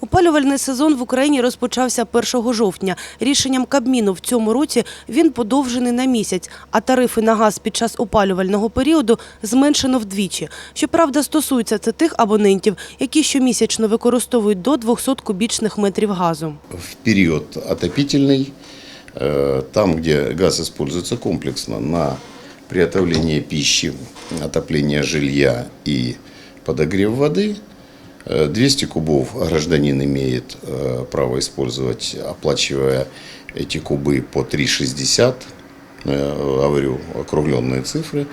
Опалювальний сезон в Україні розпочався 1 жовтня. Рішенням Кабміну в цьому році він подовжений на місяць, а тарифи на газ під час опалювального періоду зменшено вдвічі. Щоправда, стосується це тих абонентів, які щомісячно використовують до 200 кубічних метрів газу. в период отопительный, э, там, где газ используется комплексно на приготовление пищи, отопление жилья и подогрев воды, э, 200 кубов гражданин имеет э, право использовать, оплачивая эти кубы по 3,60, э, говорю округленные цифры.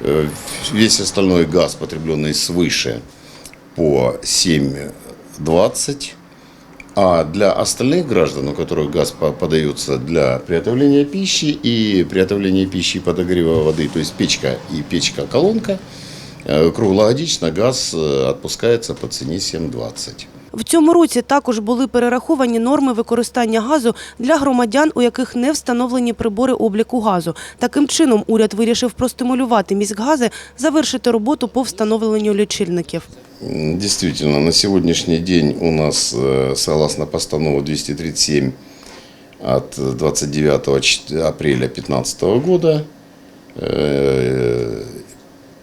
Э, Весь остальной газ, потребленный свыше, по 7,20. А для остальных граждан, у которых газ по- подается для приготовления пищи и приготовления пищи и подогрева воды, то есть печка и печка-колонка, э, круглогодично газ э, отпускается по цене 7,20. В цьому році також були перераховані норми використання газу для громадян, у яких не встановлені прибори обліку газу. Таким чином, уряд вирішив простимулювати міськгази завершити роботу по встановленню лічильників. М, Действительно, на сегодняшний день у нас, э, согласно постанову 237 от 29 ч- апреля 2015 года, э,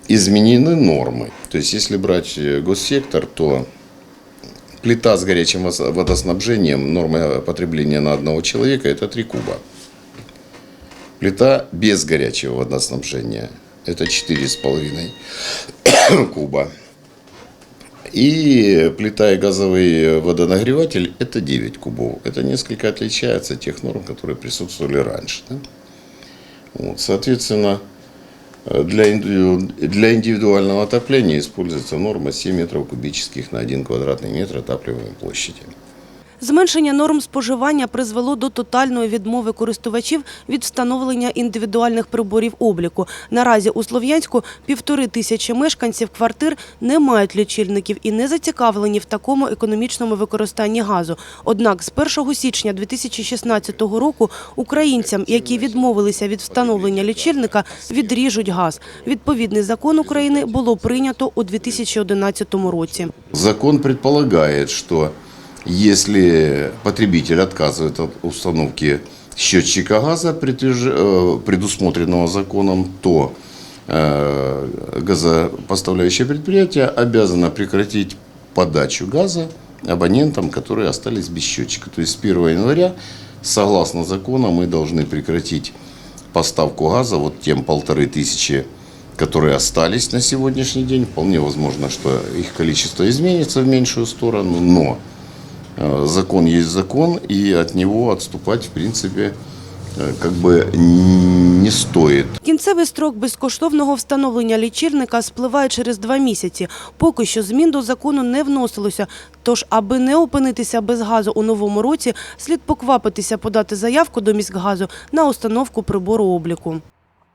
изменены нормы. То есть, если брать э, госсектор, то плита с горячим водоснабжением, норма потребления на одного человека – это 3 куба. Плита без горячего водоснабжения – это 4,5 куба. И плита и газовый водонагреватель – это 9 кубов. Это несколько отличается от тех норм, которые присутствовали раньше. да. Вот, соответственно, для, для индивидуального отопления используется норма 7 метров кубических на 1 квадратный метр отапливаемой площади. Зменшення норм споживання призвело до тотальної відмови користувачів від встановлення індивідуальних приборів обліку. Наразі у Слов'янську півтори тисячі мешканців квартир не мають лічильників і не зацікавлені в такому економічному використанні газу. Однак з 1 січня 2016 року українцям, які відмовилися від встановлення лічильника, відріжуть газ. Відповідний закон України було прийнято у 2011 році. Закон предполагает, что если потребитель отказывает от установки счетчика газа, э, предусмотренного законом, то э, газопоставляющее предприятие обязано прекратить подачу газа абонентам, которые остались без счетчика. То есть с 1 января, согласно закону, мы должны прекратить поставку газа вот тем полторы тысячи, которые остались на сегодняшний день. Вполне возможно, что их количество изменится в меньшую сторону, но закон есть закон, и от него отступать, в принципе, э, как бы не стоит. Кінцевий строк безкоштовного встановлення лічильника спливає через два місяці. Поки що змін до закону не вносилося. Тож, аби не опинитися без газу у новому році, слід поквапитися подати заявку до міськгазу на установку прибору обліку.